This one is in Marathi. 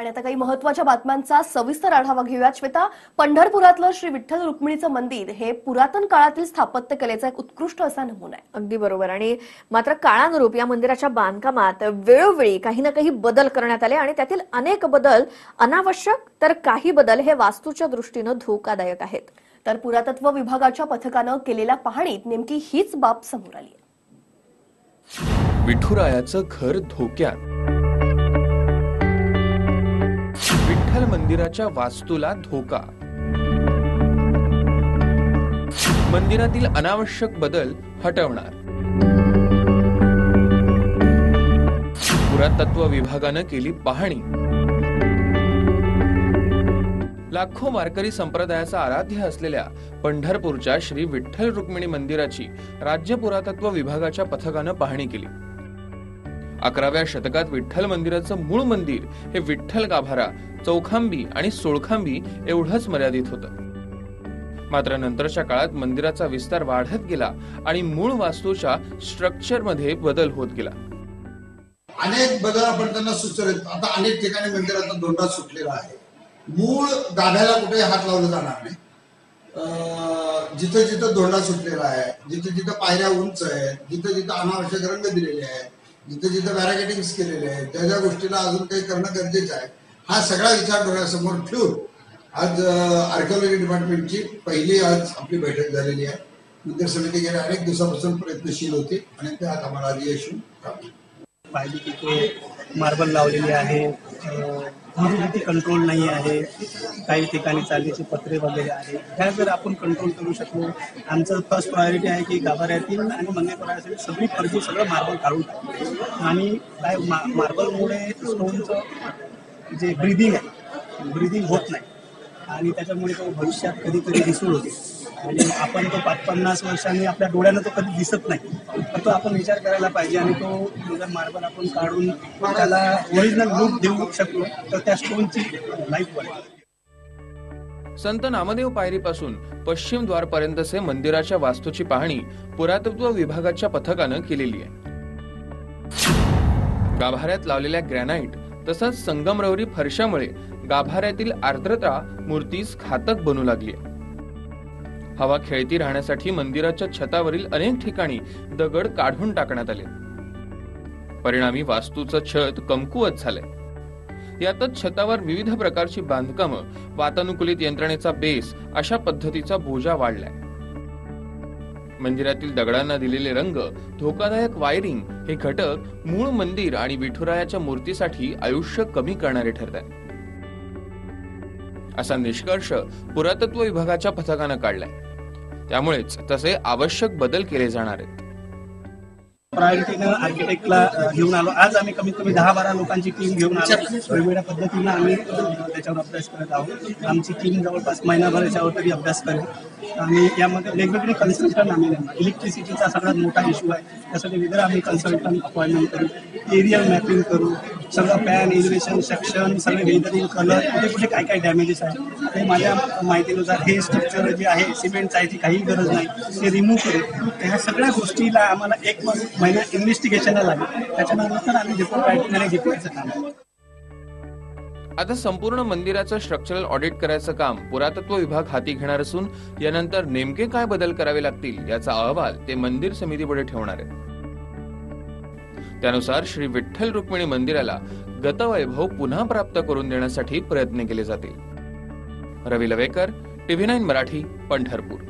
आणि आता काही महत्त्वाच्या बातम्यांचा सविस्तर आढावा घेऊया श्वेता पंढरपुरातलं श्री विठ्ठल रुक्मिणीचं मंदिर हे पुरातन काळातील स्थापत्य कलेचा एक उत्कृष्ट असा नमुना आहे. अगदी बरोबर. आणि मात्र काळानुरूप या मंदिराच्या बांधकामात वेळोवेळी काही ना काही बदल करण्यात आले आणि त्यातील अनेक बदल अनावश्यक तर काही बदल हे वास्तूच्या दृष्टीनं धोकादायक आहेत. तर पुरातत्व विभागाच्या पथकानं केलेल्या पाहणीत नेमकी हीच बाब समोर आली आहे. विठुरायाचं घर धोक्यात. मंदिराच्या वास्तूला धोका. मंदिरातील अनावश्यक बदल हटवणार. पुरातत्व विभागानं केली पाहणी. लाखो वारकरी संप्रदायाचा आराध्य असलेल्या पंढरपूरच्या श्री विठ्ठल रुक्मिणी मंदिराची राज्य पुरातत्व विभागाच्या पथकानं पाहणी केली. अकराव्या शतकात विठ्ठल मंदिराचं मूळ मंदिर हे विठ्ठल गाभारा चौखांबी आणि सोळखांबी एवढंच मर्यादित होतं. मात्र नंतरच्या काळात मंदिराचा विस्तार वाढत गेला आणि मूळ वास्तूच्या स्ट्रक्चरमध्ये बदल होत गेला. अनेक बदल आपण त्यांना सुचवत आता अनेक ठिकाणी मंदिर आता दोनदा सुटलेला आहे. मूळ गाभ्याला कुठे हात लावला जाणार नाही. जिथं जिथं दोंडा सुटलेला आहे जिथं जिथं पायऱ्या उंच आहेत जिथं जिथं अनावश्यक रंग दिलेले आहेत जिथं जिथं बॅरिकेटिंग केलेले आहेत त्या ज्या गोष्टीला अजून काही करणं गरजेचं आहे हा सगळा विचार डोळ्यासमोर ठेवून आज आर्किओलॉजी डिपार्टमेंटची पहिली आज आपली बैठक झालेली आहे. मंदिर समिती गेल्या अनेक दिवसापासून प्रयत्नशील होती आणि ते आज आम्हाला आज यश प्राप्त पाहिजे मार्बल लावलेली आहे. ह्युमिडिटी कंट्रोल नाही आहे. काही ठिकाणी चालण्याचे पत्रे वगैरे आहे ह्या जर आपण कंट्रोल करू शकलो आमचं फर्स्ट प्रायोरिटी आहे की गाभाऱ्यातील आणि मंदिर सगळी फर्जी सगळं मार्बल काढून टाकू. आणि काय मा मार्बलमुळे स्टोनचं जे ब्रिदिंग आहे ब्रिदिंग होत नाही. आणि त्याच्यामुळे तो भविष्यात कधीतरी दिसून होते आणि आपण तो पाच पन्नास वर्षांनी आपल्या डोळ्यानं तो कधी दिसत नाही. तर तो आपण विचार करायला पाहिजे आणि तो जर मार्बल आपण काढून त्याला ओरिजिनल लुक देऊ शकलो तर त्या स्टोनची लाईफ वाढेल संत नामदेव पायरीपासून पश्चिम द्वारपर्यंतचे मंदिराच्या वास्तूची पाहणी पुरातत्व विभागाच्या पथकानं केलेली आहे. गाभाऱ्यात लावलेल्या ग्रॅनाइट तसंच संगमरवरी फरशामुळे गाभाऱ्यातील आर्द्रता मूर्तीस घातक बनू लागली आहे. हवा खेळती राहण्यासाठी मंदिराच्या छतावरील अनेक ठिकाणी दगड काढून टाकण्यात आले. परिणामी वास्तूचं छत कमकुवत झालंय. यातच छतावर विविध प्रकारची बांधकामं वातानुकूलित यंत्रणेचा बेस अशा पद्धतीचा बोजा वाढलाय. मंदिरातील दगडांना दिलेले रंग धोकादायक वायरिंग हे घटक मूळ मंदिर आणि विठुरायाच्या मूर्तीसाठी आयुष्य कमी करणारे ठरत आहेत असा निष्कर्ष पुरातत्व विभागाच्या पथकानं काढलाय. त्यामुळेच तसे आवश्यक बदल केले जाणार आहेत. प्रायोरिटीनं आर्किटेक्टला घेऊन आलो. आज आम्ही कमीत कमी दहा बारा लोकांची टीम घेऊन आलो. वेगवेगळ्या पद्धतीनं आम्ही त्याच्यावर अभ्यास करत आहोत. आमची टीम जवळपास महिनाभर याच्यावर तरी अभ्यास करेल. आणि यामध्ये वेगवेगळे कन्सल्टंट आम्ही नेमणार इलेक्ट्रिसिटीचा सगळ्यात मोठा इश्यू आहे. त्यासाठी वेगळं आम्ही कन्सल्टंट अपॉइंटमेंट करू. एरियल मॅपिंग करू. सगळं पॅन इलिव्हेशन सेक्शन सगळे वेदरिंग कलर कुठे कुठे काय काय डॅमेजेस आहे. ते माझ्या माहितीनुसार हे स्ट्रक्चर जे आहे सिमेंटचं आहे ती काही गरज नाही. ते रिमूव्ह करू. ह्या सगळ्या गोष्टीला आम्हाला एक महिना इन्व्हेस्टिगेशनला लागेल. त्याच्यानंतर आम्ही डिपो प्रायटिंग घेतल्याचं काम आता संपूर्ण मंदिराचं स्ट्रक्चरल ऑडिट करायचं काम पुरातत्व विभाग हाती घेणार असून यानंतर नेमके काय बदल करावे लागतील याचा अहवाल ते मंदिर समितीपुढे ठेवणार आहे त्यानुसार श्री विठ्ठल रुक्मिणी मंदिराला गतवैभव पुन्हा प्राप्त करून देण्यासाठी प्रयत्न केले जातील. Ravi Lavekar TV nine Marathi Pandharpur.